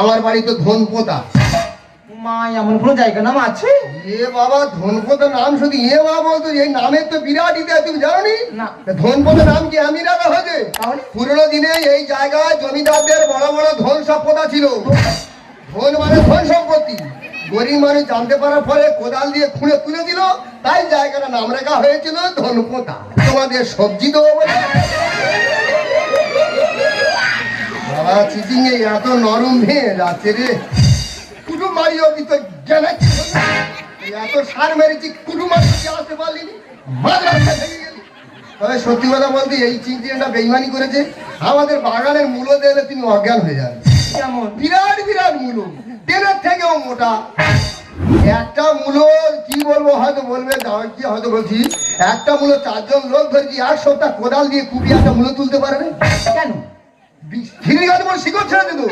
আমার বাড়ি তো ধনপোতা মা এমন কোনো জায়গা নাম আছে? এ বাবা ধনপোতা নাম শুধু এ বাবা বলতো এই নামের তো বিরাট ইতিহাস তুমি জানো নি। ধনপোতা নাম কি আমি রাখা হয়েছে? পুরোনো দিনে এই জায়গায় জমিদারদের বড় বড় ধন সম্পদা ছিল। ধন মানে ধন সম্পত্তি। গরিব মানুষ জানতে পারার পরে কোদাল দিয়ে খুঁড়ে তুলে দিল। তাই জায়গাটা নাম রাখা হয়েছিল ধনপোতা তোমাদের সবজি তো বলে। বাবা চিচিং এ এত নরম ভেঙে যাচ্ছে রে। কুটুম মারি অব্দি তো জানাচ্ছি এত সার মেরেছি কুটুম মারি অব্দি আসতে পারলিনি মাদ্রাসা গেলি। তবে সত্যি কথা বলতে এই চিংচিটা বেইমানি করেছে। আমাদের বাগানের মূল্য দিলে তিনি অজ্ঞান হয়ে যান কেমন? বিরাট বিরাট মূল্য তেলের থেকেও মোটা। একটা মূল্য কি বলব হয়তো বলবে দাও কি হয়তো বলছি। একটা মূল্য চারজন লোক ধরেছি এক সপ্তাহ কোদাল দিয়ে কুপি একটা মূল্য তুলতে পারবে কেন? 길이 가도 못 시고 차는데도.